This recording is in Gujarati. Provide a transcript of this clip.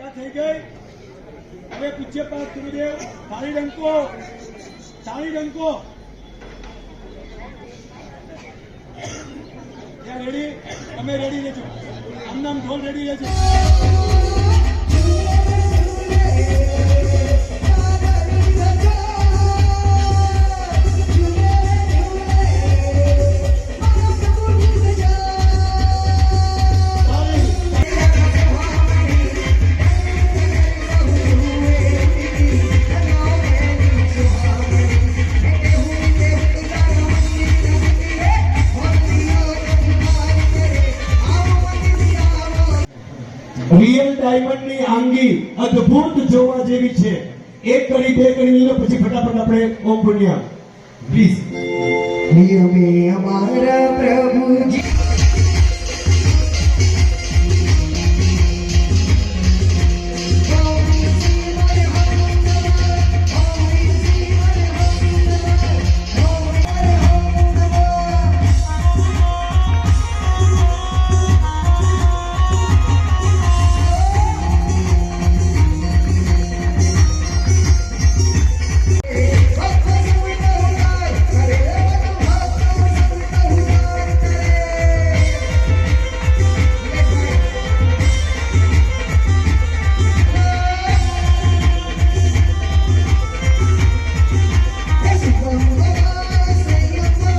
ક્યાં થઈ ગઈ? હવે પૂજ્યપાદ ગુરુદેવ તાળી ડંકો તાળી ડંકો રેડી તમે રેડી રહેજો. આમ નામ ઢોલ રેડી રહેજો. રિયલ ડાયમંડની આંગી અદ્ભુત જોવા જેવી છે. એક કરી, બે કરી લઈને પછી ફટાફટ આપણે ઓમ પુણ્યા પ્લીઝ અમારા